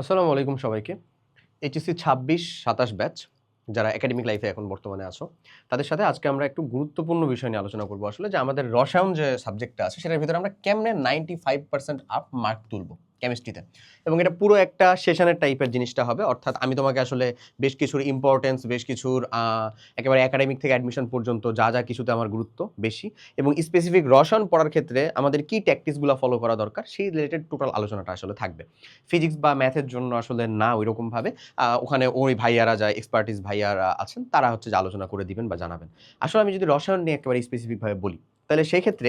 আসসালামু আলাইকুম সবাইকে। এইচএসসি ছাব্বিশ সাতাশ ব্যাচ, যারা একাডেমিক লাইফে এখন বর্তমানে আছো, তাদের সাথে আজকে আমরা একটু গুরুত্বপূর্ণ বিষয় নিয়ে আলোচনা করব। আসলে যে আমাদের রসায়ন যে সাবজেক্টটা আছে, সেটার ভিতরে আমরা কেমনে ninety five percent up mark তুলবো? কেমিস্ট্রিতে এবং এটা পুরো একটা সেশনের টাইপের জিনিসটা হবে, অর্থাৎ আমি তোমাকে আসলে বেশ কিছুর ইম্পর্টেন্স বেশ কিছুর একেবারে একাডেমিক থেকে অ্যাডমিশন পর্যন্ত যা যা কিছুতে আমার গুরুত্ব বেশি। এবং স্পেসিফিক রসায়ন পড়ার ক্ষেত্রে আমাদের কি ট্যাকটিসগুলো ফলো করা দরকার, সেই রিলেটেড টোটাল আলোচনাটা আসলে থাকবে। ফিজিক্স বা ম্যাথের জন্য আসলে না ওই রকমভাবে ওখানে ওই ভাইয়ারা যায় এক্সপার্টিস ভাইয়ারা আছেন, তারা হচ্ছে যে আলোচনা করে দিবেন বা জানাবেন। আসলে আমি যদি রসায়ন নিয়ে একেবারে স্পেসিফিকভাবে বলি, তাহলে সেই ক্ষেত্রে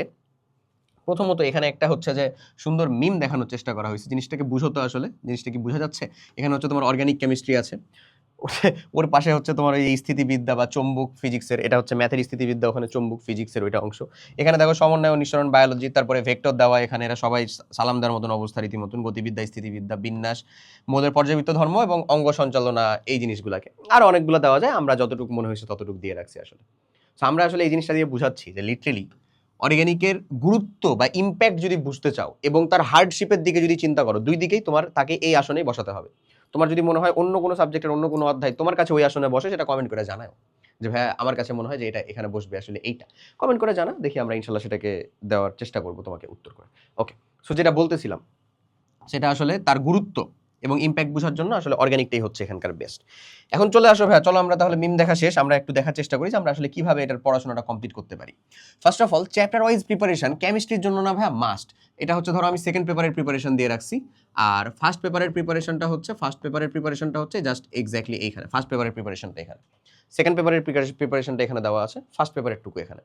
প্রথমত এখানে একটা হচ্ছে যে সুন্দর মিম দেখানোর চেষ্টা করা হয়েছে। জিনিসটাকে বুঝতো আসলে? জিনিসটা কি বোঝা যাচ্ছে? এখানে হচ্ছে তোমার অর্গানিক কেমিস্ট্রি আছে। ওর- পাশে হচ্ছে তোমার এই স্থিতিবিদ্যা বা চম্বুক ফিজিক্সের এটা হচ্ছে ম্যাথের স্থিতিবিদ্যা, ওখানে চম্বুক ফিজিক্সের ওইটা অংশ। এখানে দেখো সমন্বয় ও নিঃসরণ বায়োলজি তারপরে ভেক্টর দেওয়া, এখানে এরা সবাই সালাম দেওয়ার মতন অবস্থা রীতিমতন। গতিবিদ্যা, স্থিতিবিদ্যা, বিন্যাস, মোদের পর্যাবৃত্ত ধর্ম এবং অঙ্গ সঞ্চালনা, এই জিনিসগুলোকে। আর অনেকগুলো দেওয়া যায়, আমরা যতটুকু মনে হয়েছে ততটুকু দিয়ে রাখছি আসলে। আমরা আসলে এই জিনিসটা দিয়ে বুঝাচ্ছি যে লিটারেলি অর্গ্যানিকের গুরুত্ব বা ইম্প্যাক্ট যদি বুঝতে চাও এবং তার হার্ডশিপের দিকে যদি চিন্তা করো, দুই দিকেই তোমার তাকে এই আসনেই বসাতে হবে। তোমার যদি মনে হয় অন্য কোনো সাবজেক্টের অন্য কোনো অধ্যায় তোমার কাছে ওই আসনে বসে, সেটা কমেন্ট করে জানাও। যে ভাই আমার কাছে মনে হয় যে এটা এখানে বসবে আসলে এইটা। কমেন্ট করে জানা দেখি আমরা ইনশাল্লাহ সেটাকে দেওয়ার চেষ্টা করব তোমাকে উত্তর করে। ওকে সো যেটা বলতেছিলাম, সেটা আসলে তার গুরুত্ব এবং ইম্প্যাক্ট বোঝার জন্য আসলে অর্গ্যানিকটাই হচ্ছে এখানকার বেস্ট এখন চলে আসো ভাইয়া, চলো আমরা তাহলে মিম দেখা শেষ, আমরা একটু দেখার চেষ্টা করি যে আমরা আসলে কীভাবে এটার পড়াশোনাটা কমপ্লিট করতে পারি। First of all chapter wise preparation কেমিস্ট্রির জন্য না ভাইয়া মাস্ট এটা হচ্ছে ধরো আমি সেকেন্ড পেপারের প্রিপারেশন দিয়ে রাখছি, আর ফার্স্ট পেপারের প্রিপারেশনটা হচ্ছে ফার্স্ট পেপারের প্রিপারেশনটা হচ্ছে জাস্ট এক্স্যাক্টলি এইখানে ফার্স্ট পেপারের প্রিপারেশনটা এখানে। সেকেন্ড পেপারের প্রিপারেশনটা এখানে দেওয়া আছে ফার্স্ট পেপারের টুকু এখানে।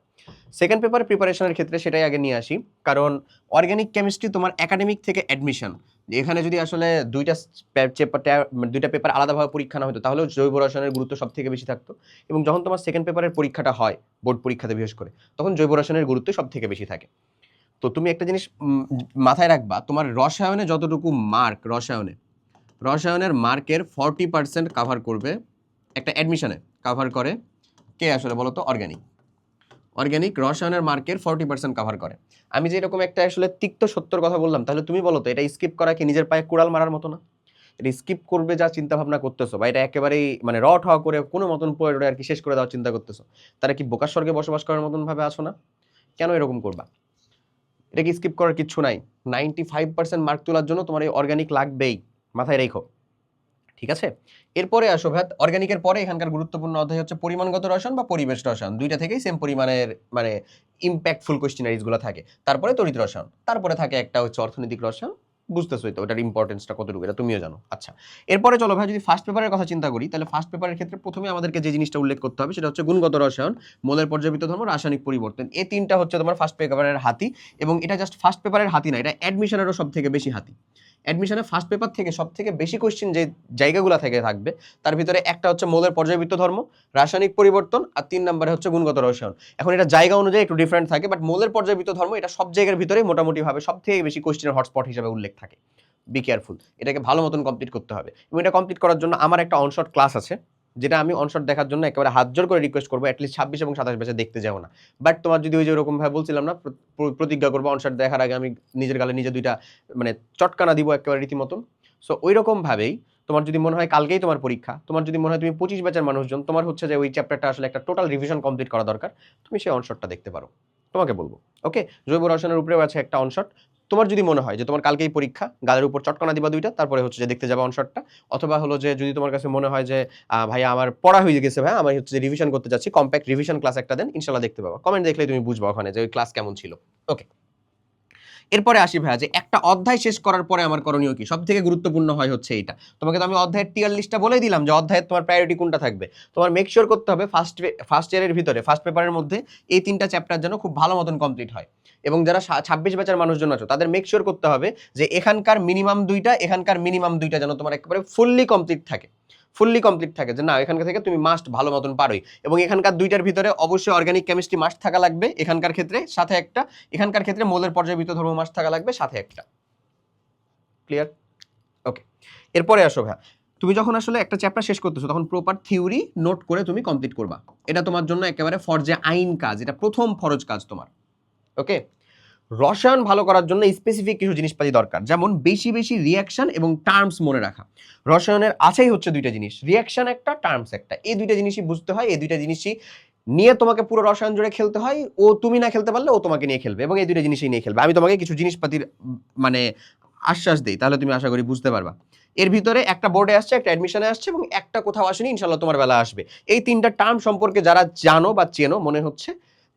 সেকেন্ড পেপারের প্রিপারেশনের ক্ষেত্রে সেটাই আগে নিয়ে আসি, কারণ অর্গানিক কেমিস্ট্রি তোমার একাডেমিক থেকে অ্যাডমিশন এখানে যদি আসলে দুইটা পেপার দুইটা পেপার আলাদাভাবে পরীক্ষা না হতো তাহলেও জৈব রসায়নের গুরুত্ব সব থেকে বেশি থাকতো। এবং যখন তোমার সেকেন্ড পেপারের পরীক্ষাটা হয় বোর্ড পরীক্ষাতে বিশেষ করে, তখন জৈব রসায়নের গুরুত্ব সব থেকে বেশি থাকে। তো তুমি একটা জিনিস মাথায় রাখবা, তোমার রসায়নে যতটুকু মার্ক রসায়নে, রসায়নের মার্কের ফর্টি পার্সেন্ট কাভার করবে, একটা অ্যাডমিশনে কাভার করে কে আসলে বলো তো অর্গানিক অর্গানিক রসায়নের মার্কের ফর্টি পার্সেন্ট কাভার করে। আমি যে এরকম একটা আসলে তিক্ত সত্যর কথা বললাম, তাহলে তুমি বলো তো, এটা স্কিপ করা কি নিজের পায়ে কুড়াল মারার মতো না? এটা স্কিপ করবে যা চিন্তা ভাবনা করতেছো বা এটা একেবারেই মানে র ঠ করে কোনো মতন পড়ে আর কি শেষ করে দেওয়ার চিন্তা করতেছো, তারা কি বোকার স্বর্গে বসবাস করার মতন ভাবে আসো না? কেন এরকম করবা? এটা কি স্কিপ করার কিচ্ছু নাই? নাইনটি ফাইভ পার্সেন্ট মার্ক তোলার জন্য তোমার এই অর্গানিক লাগবেই। মাথায় রেখো। ঠিক আছে? এরপরে আসো ভাত অর্গ্যানিকের পরে এখানকার গুরুত্বপূর্ণ অধ্যায় হচ্ছে পরিমাণগত রসায়ন বা পরিবেশ রসায়ন। দুইটা থেকেই সেম পরিমাণের মানে ইম্প্যাক্টফুল কোয়েশ্চেনারিজগুলো থাকে। তারপরে তড়িৎ রসায়ন, তারপরে থাকে একটা হচ্ছে অর্থনৈতিক রসায়ন বুঝতেছোই তো ওটার ইম্পর্টেন্সটা কতটুকু, এটা তুমিও জানো। আচ্ছা এরপরে চলো ভাই, যদি ফার্স্ট পেপারের কথা চিন্তা করি, তাহলে ফার্স্ট পেপারের ক্ষেত্রে প্রথমে আমাদেরকে যে জিনিসটা উল্লেখ করতে হবে, সেটা হচ্ছে গুণগত রসায়ন, মোলের পর্যাবৃত্ত ধর্ম, রাসায়নিক পরিবর্তন। এই তিনটা হচ্ছে তোমার ফার্স্ট পেপারের হাতি, এবং এটা জাস্ট ফার্স্ট পেপারের হাতি না, এটা অ্যাডমিশনেরও সব থেকে বেশি হাতি। অ্যাডমিশনে ফার্স্ট পেপার থেকে সব থেকে বেশি কোশ্চেন যে জায়গাগুলো থেকে থাকবে, তার ভিতরে একটা হচ্ছে মোলের পর্যাবৃত্ত ধর্ম, রাসায়নিক পরিবর্তন, আর তিন নম্বরে হচ্ছে গুণগত রসায়ন। এখন এটা জায়গা অনুযায়ী একটু ডিফারেন্ট থাকে বাট মোলের পর্যাবৃত্ত ধর্ম এটা সব জায়গার ভিতরে মোটামুটিভাবে সব থেকে বেশি কোশ্চেনের হটস্পট হিসেবে উল্লেখ থাকে। বি কেয়ারফুল এটাকে ভালো মতন কমপ্লিট করতে হবে। এবং এটা কমপ্লিট করার জন্য আমার একটা অনশট ক্লাস আছে, যেটা আমি অনশট দেখার জন্য একেবারে হাত জোর করে রিকোয়েস্ট করব অ্যাটলিস্ট ছাব্বিশ এবং সাতাশ বেসে দেখতে যাও না। বাট তোমার যদি ওই যে ওরকম ভাবে বলছিলাম না প্র- প্র- প্রতিজ্ঞা করব অনশট দেখার আগে আমি নিজের গালে নিজে দুইটা মানে চটকানা দিব একেবারে রীতিমতন। সো ওই রকম ভাবেই তোমার যদি মনে হয় কালকেই তোমার পরীক্ষা, তোমার যদি মনে হয় তুমি পঁচিশ ব্যাচের মানুষজন, তোমার হচ্ছে যে ওই চ্যাপ্টারটা আসলে একটা টোটাল রিভিশন কমপ্লিট করা দরকার, তুমি সেই অনশটটা দেখতে পারো। তোমাকে বলব। ওকে জৈব রসায়নের উপরেও আছে একটা অনশট তোমার যদি মনে হয় যে তোমার কালকেই পরীক্ষা, গালের উপর চটকানা দিবা দুইটা, তারপরে হচ্ছে যে দেখতে যাবা অনশটটা অথবা হলো যে যদি তোমার কাছে মনে হয় যে ভাই আমার পড়া হয়ে গেছে ভাই আমি হচ্ছে যে রিভিশন করতে যাচ্ছি কম্প্যাক্ট রিভিশন ক্লাস একটা দেন, ইনশাল্লাহ দেখতে পাবো। কমেন্ট দেখলে তুমি বুঝবা ওখানে যে ওই ক্লাস কেমন ছিল। ওকে এরপরে আসি ভাইয়া, যে একটা অধ্যায় শেষ করার পরে আমার করণীয় কি? সব থেকে গুরুত্বপূর্ণ হয় হচ্ছে এইটা। তোমাকে তো আমি অধ্যায়ের টিয়ার লিস্টটা বলেই দিলাম যে অধ্যায়ের তোমার প্রায়োরিটি কোনটা থাকবে। তোমার মেক শিওর করতে হবে ফার্স্ট ফার্স্ট ইয়ারের ভিতরে ফার্স্ট পেপারের মধ্যে এই তিনটা চ্যাপ্টার যেন খুব ভালো মতন কমপ্লিট হয়। এবং যারা ছাব্বিশ ব্যাচের মানুষজন আছো, তাদের মেক শিওর করতে হবে যে এখানকার মিনিমাম দুইটা, এখানকার মিনিমাম দুইটা যেন তোমার একেবারে ফুললি কমপ্লিট থাকে। ফুললি কমপ্লিট থাকে যে না, এখানকার থেকে তুমি মাস্ট ভালো মতন পারোই। এবং এখানকার দুইটার ভিতরে অবশ্যই অর্গানিক কেমিস্ট্রি মাস্ট থাকা লাগবে। এখানকার ক্ষেত্রে সাথে একটা, এখানকার ক্ষেত্রে মোলের পর্যায়বৃত্ত ধর্ম মাস্ট থাকা লাগবে, সাথে একটা। ক্লিয়ার ওকে এরপরে আসো ভাই তুমি যখন আসলে একটা চ্যাপ্টার শেষ করতেছো, তখন প্রপার থিওরি নোট করে তুমি কমপ্লিট করবা। এটা তোমার জন্য একেবারে ফরজে আইন কাজ, এটা প্রথম ফরজ কাজ তোমার। ওকে রসায়ন ভালো করার জন্য স্পেসিফিক কিছু জিনিসপাতি দরকার। যেমন বেশি বেশি রিয়াকশন এবং টার্মস মনে রাখা। রসায়নের আছেই হচ্ছে দুইটা জিনিস। রিয়াকশন একটা টার্মস একটা। এই দুইটা জিনিসই বুঝতে হয়, এই দুইটা জিনিসই নিয়ে তোমাকে পুরো রসায়ন জুড়ে খেলতে হয়। ও তুমি না খেলতে পারলে ও তোমাকে নিয়ে খেলবে এবং এই দুইটা জিনিসই নিয়ে খেলবে। আমি তোমাকে কিছু জিনিসপাতির মানে আশ্বাস দিই, তাহলে তুমি আশা করি বুঝতে পারবা। এর ভিতরে একটা বোর্ডে আসছে, একটা অ্যাডমিশনে আসছে এবং একটা কোথাও আসেনি ইনশাল্লাহ তোমার বেলা আসবে। এই তিনটা টার্ম সম্পর্কে যারা জানো বা চেনো, মনে হচ্ছে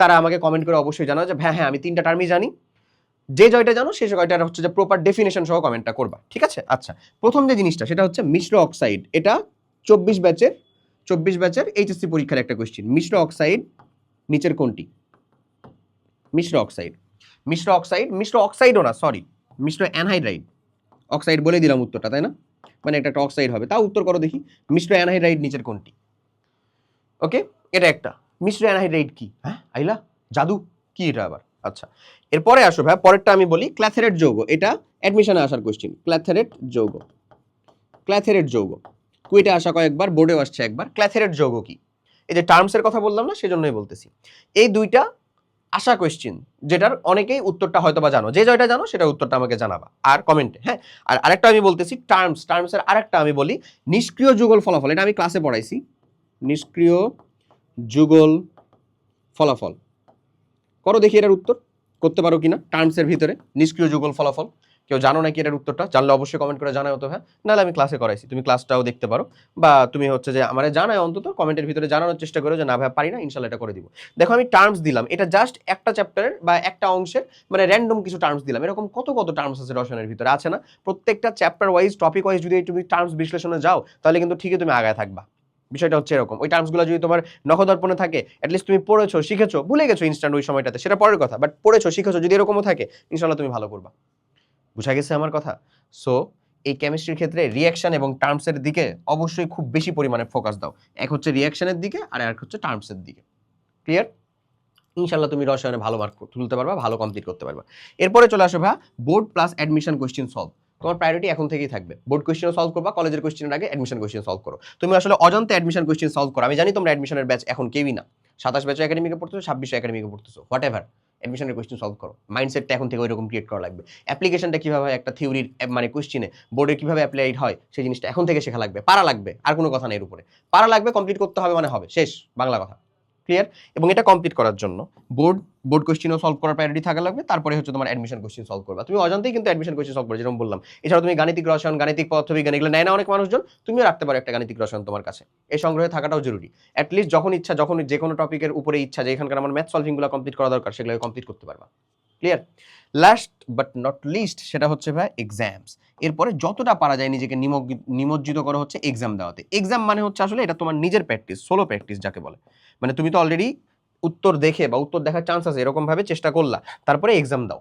তারা আমাকে কমেন্ট করে অবশ্যই জানাও যে হ্যাঁ হ্যাঁ আমি তিনটা টার্মই জানি। যে জয়টা জানো সেই জয়টার হচ্ছে যে প্রপার ডেফিনেশন সহ কমেন্টটা করবা। ঠিক আছে? আচ্ছা প্রথম যে জিনিসটা, সেটা হচ্ছে মিশ্র অক্সাইড এটা চব্বিশ ব্যাচের চব্বিশ ব্যাচের এইচএসসি পরীক্ষার একটা কোয়েশ্চেন মিশ্র অক্সাইড নিচের কোনটি? মিশ্র অক্সাইড মিশ্র অক্সাইড মিশ্র অক্সাইডও না সরি মিশ্র অ্যানহাইড্রাইড অক্সাইড বলে দিলাম উত্তরটা, তাই না? মানে একটা অক্সাইড হবে। তাও উত্তর করো দেখি। মিশ্র অ্যানহাইড্রাইড নিচের কোনটি? ওকে এটা একটা। মিশ্র অ্যানহাইড্রাইড কি? হ্যাঁ আইলা? জাদু? কি এটা আবার? আচ্ছা এরপরে আসো ভাই, পরেরটা আমি বলি, ক্ল্যাথেরেট যৌগ। এটা অ্যাডমিশনে আসার কোশ্চেন ক্ল্যাথেরেট যৌগ। ক্ল্যাথেরেট যৌগ। কুইটে আসা কয়েকবার, বোর্ডেও আসছে একবার। ক্ল্যাথেরেট যৌগ কি? এই যে টার্মসের কথা বললাম না, সেজন্যই বলতেছি। এই দুইটা আশা কোয়েশ্চেন যেটার অনেকেই উত্তরটা হয়তো বা জানো। যে জয়টা জানো সেটা উত্তরটা আমাকে জানাবা। আর কমেন্টে হ্যাঁ? আর আরেকটা আমি বলতেছি টার্মস টার্মসের আরেকটা আমি বলি, নিষ্ক্রিয় যুগল ফলাফল। এটা আমি ক্লাসে পড়াইছি। নিষ্ক্রিয় যুগল ফলাফল। করো দেখি এটার উত্তর। করতে পারো কিনা? টার্মসের ভিতরে। নিষ্ক্রিয় যুগল ফলাফল। কেউ জানো নাকি এটার উত্তরটা? জানলে অবশ্যই কমেন্ট করে জানাও তো হ্যাঁ? নাহলে আমি ক্লাসে করাইছি। তুমি ক্লাসটাও দেখতে পারো। বা তুমি হচ্ছে যে আমার জানায় অন্তত কমেন্টের ভিতরে জানানোর চেষ্টা করো যে, না ভাই, পারি না, ইনশাল্লাহ এটা করে দিব। দেখো, আমি টার্মস দিলাম। এটা জাস্ট একটা চ্যাপ্টারের বা একটা অংশের মানে র্যান্ডম কিছু টার্মস দিলাম। এরকম কত কত টার্মস আছে রসায়নের ভিতরে? আছে না? প্রত্যেকটা চ্যাপ্টার ওয়াইজ টপিক ওয়াইজ যদি তুমি টার্মস বিশ্লেষণে যাও, তাহলে কিন্তু ঠিকই তুমি আগায় থাকবা। বিষয়টা হচ্ছে এরকম। ওই টার্মসগুলো যদি তোমার নখদর্পণে থাকে অ্যাটলিস্ট তুমি পড়েছো, শিখেছো, ভুলে গেছো ইনস্ট্যান্ট ওই সময়টাতে, সেটা পরের কথা বাট পড়েছো, শিখেছো, যদি এরকমও থাকে ইনশাল্লাহ তুমি ভালো করবা। বুঝা গেছে আমার কথা? সো এই কেমিস্ট্রির ক্ষেত্রে রিয়াকশন এবং টার্মসের দিকে অবশ্যই খুব বেশি পরিমাণে ফোকাস দাও। এক হচ্ছে রিয়াকশনের দিকে, আর এক হচ্ছে টার্মসের দিকে। ক্লিয়ার ইনশাল্লাহ তুমি রসায়নে ভালো মার্ক তুলতে পারবা, ভালো কমপ্লিট করতে পারবা। এরপরে চলে আসো ভাই board plus admission question solve তোমার প্রায়োরিটি এখন থেকেই থাকবে। বোর্ড কোয়েশ্চেনও সলভ করবা কলেজের কোয়েশ্চেনের আগে অ্যাডমিশন কোয়েশ্চেন সলভ করো। তুমি আসলে অজান্তে অ্যাডমিশন কোয়েশ্চেন সলভ করো। আমি জানি তোমরা অ্যাডমিশনের ব্যাচ এখন কেউই না। সাতাশ ব্যাচও একাডেমিকে পড়তেছো, ছাব্বিশে একাডেমিকে পড়তেছো। হোয়াট এভার অ্যাডমিশনের কোয়েশ্চেন সলভ করো। মাইন্ডসেটটা এখন থেকে ওইরকম ক্রিয়েট করা লাগবে। অ্যাপ্লিকেশনটা কীভাবে একটা থিওরির মানে কোয়েশ্চেনে বোর্ডে কীভাবে অ্যাপ্লাইড হয়? সেই জিনিসটা এখন থেকে শেখা লাগবে। পারা লাগবে, আর কোনো কথা নেই এর উপরে। পারা লাগবে কমপ্লিট করতে হবে মানে হবে। শেষ, বাংলা কথা। ক্লিয়ার এবং এটা কমপ্লিট করার জন্য। বোর্ড বোর্ড কোয়েশ্চেনও সলভ করার প্রায়োরিটি থাকা লাগবে, তারপরে হচ্ছে তোমার অ্যাডমিশন কোয়েশ্চেন সলভ করবা। তুমি অজান্তেই কিন্তু অ্যাডমিশন কোয়েশ্চেন সলভ করো যেরকম বললাম। এছাড়া তুমি গাণিতিক রসায়ন, গাণিতিক পদার্থবিজ্ঞান এগুলো নেয় না অনেক মানুষজন, তুমিও রাখতে পারো একটা গাণিতিক রসায়ন তোমার কাছে। এই সংগ্রহে থাকাটাও জরুরি। অ্যাটলিস্ট যখন ইচ্ছা, যখন যে কোনো টপিকের উপরে ইচ্ছা যে এখানকার আমার ম্যাথ সলভিংগুলো কমপ্লিট করা দরকার সেগুলো কমপ্লিট করতে পারবা। Clear last but not least সেটা হচ্ছে ভাই এক্সামস এরপরে যতটা পারা যায় নিজেকে নিমজ্জিত করা হচ্ছে এক্সাম দেওয়াতে। এক্সাম মানে হচ্ছে আসলে এটা তোমার নিজের প্র্যাকটিস সোলো প্র্যাকটিস যাকে বলে। মানে তুমি তো অলরেডি উত্তর দেখে বা উত্তর দেখার চান্স আছে এরকমভাবে চেষ্টা করলা। তারপরে এক্সাম দাও।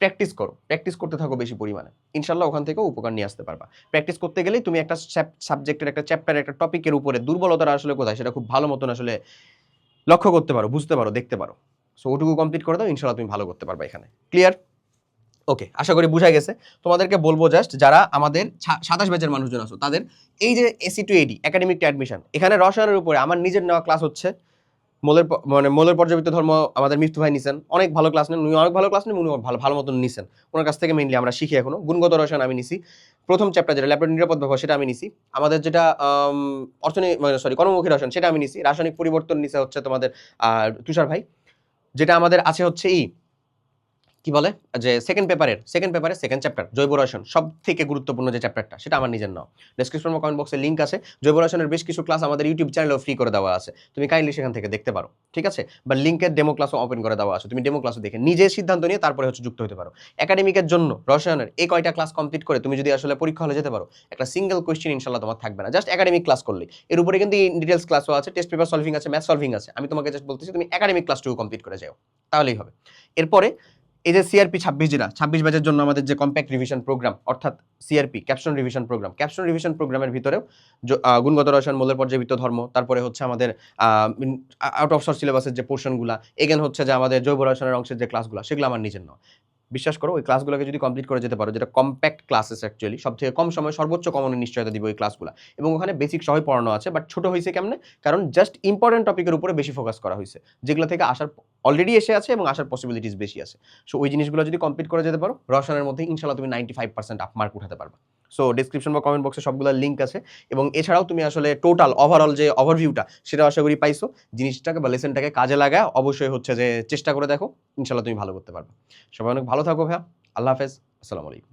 প্র্যাকটিস করো। প্র্যাকটিস করতে থাকো বেশি পরিমাণে। ইনশাল্লাহ ওখান থেকেও উপকার নিয়ে আসতে পারবা। প্র্যাকটিস করতে গেলেই তুমি একটা সাবজেক্টের একটা চ্যাপ্টারের একটা টপিকের উপরে দুর্বলতাটা আসলে কোথায়? সেটা খুব ভালো মতন আসলে লক্ষ্য করতে পারো, বুঝতে পারো, দেখতে পারো। সো ওটুকু কমপ্লিট করে দাও ইনশাল্লাহ তুমি ভালো করতে পারবে এখানে। ক্লিয়ার ওকে আশা করি বুঝা গেছে। তোমাদেরকে বলব জাস্ট যারা আমাদের সাতাশ ব্যাচের মানুষজন আছো, তাদের এই যে AC to AD academic admission এখানে রসায়নের উপরে আমার নিজের নেওয়া ক্লাস হচ্ছে। মোলের মানে মোলের পর্যাবৃত্ত ধর্ম আমাদের মৃত্যু ভাই নিছেন। অনেক ভালো ক্লাস নেন, উনি অনেক ভালো ক্লাস নেন উনি ভালো ভালো মতন নিছেন। ওনার কাছ থেকে মেইনলি আমরা শিখি এখনও। গুণগত রসায়ন আমি নিছি। প্রথম চ্যাপ্টার যেটা ল্যাবরেটরি নিরাপদ ব্যবহার, সেটা আমি নিছি। আমাদের যেটা অর্থনীতি মানে সরি কর্মমুখী রসায়ন, সেটা আমি নিছি। রাসায়নিক পরিবর্তন নিছে হচ্ছে তোমাদের তুষার ভাই। যেটা আমাদের আছে হচ্ছে ই। কি বলে? যে সেকেন্ড পেপারের সেকেন্ড পেপারে সেকেন্ড চ্যাপ্টার জৈব রসায়ন সব থেকে গুরুত্বপূর্ণ যে চ্যাপ্টারটা সেটা আমার নিজের নাও। ডেসক্রিপশন কমেন্ট বক্সে লিঙ্ক আছে। জৈব রসায়নের বেশ কিছু ক্লাস আমাদের ইউটিউব চ্যানেলেও ফ্রি করে দেওয়া আছে। তুমি কাইন্ডলি সেখান থেকে দেখতে পারো, ঠিক আছে? বা লিঙ্কের ডেমো ক্লাসও ওপেন করে দেওয়া আছে। তুমি ডেমো ক্লাসও দেখে নিজে সিদ্ধান্ত নিয়ে তারপরে হচ্ছে যুক্ত হতে পারো। একাডেমিকের জন্য রসায়নের এই কয়টা ক্লাস কমপ্লিট করে তুমি যদি আসলে পরীক্ষা হলে যেতে পারো, একটা সিঙ্গেল কোয়েশ্চেন ইনশাল্লাহ তোমার থাকবে না। জাস্ট একাডেমিক ক্লাস করলে এর উপরে কিন্তু ডিটেলস ক্লাসও আছে টেস্ট পেপার সলভিং আছে ম্যাথ সলভিং আছে। আমি তোমাকে জাস্ট বলতেছি, তুমি একাডেমিক ক্লাসটুকু কমপ্লিট করে যাও। তাহলেই হবে। এরপরে এই যে সিআরপি ছাব্বিশ জেলা ছাব্বিশ ব্যাচের জন্য আমাদের যে কম্প্যাক্ট রিভিশন প্রোগ্রাম অর্থাৎ CRP caption revision program caption revision প্রোগ্রামের ভিতরেও গুণগত রসায়ন, মূলের পর্যায়বৃত্ত ধর্ম, তারপরে হচ্ছে আমাদের আউট অফ সোর্স সিলেবাসের যে পোর্শনগুলো এগেন হচ্ছে যে আমাদের জৈব রসায়নের অংশের যে ক্লাসগুলো সেগুলো আমার নিজের নেওয়া বিশ্বাস করো, ওই ক্লাসগুলোকে যদি কমপ্লিট করে যেতে পারো, যেটা কম্প্যাক্ট ক্লাসেস অ্যাকচুয়ালি সব থেকে কম সময় সর্বোচ্চ কমনের নিশ্চয়তা দিব ওই ক্লাসগুলো এবং ওখানে বেসিক সহই পড়ানো আছে বাট ছোটো হয়েছে কেমনে? কারণ জাস্ট ইম্পর্টেন্ট টপিকের উপরে বেশি ফোকাস করা হয়েছে, যেগুলো থেকে আসার অলরেডি এসে আছে এবং আসার পসিবিলিটিস বেশি আছে। সো ওই জিনিসগুলো যদি কমপ্লিট করে যেতে পারো রসনের মধ্যে ইনশাল্লাহ তুমি ninety five percent up mark উঠাতে পারবে। সো ডিসক্রিপশন বা কমেন্ট বক্সে সবগুলো লিঙ্ক আছে। এবং এছাড়াও তুমি আসলে টোটাল ওভারঅল যে ওভারভিউটা সেটা আশা করি পাইছো। জিনিসটাকে বা লেসেনটাকে কাজে লাগা অবশ্যই হচ্ছে যে চেষ্টা করে দেখো। ইনশাল্লাহ তুমি ভালো করতে পারবে। সবাই অনেক ভালো থাকো ভাইয়া। আল্লাহ হাফেজ। আসসালামু আলাইকুম।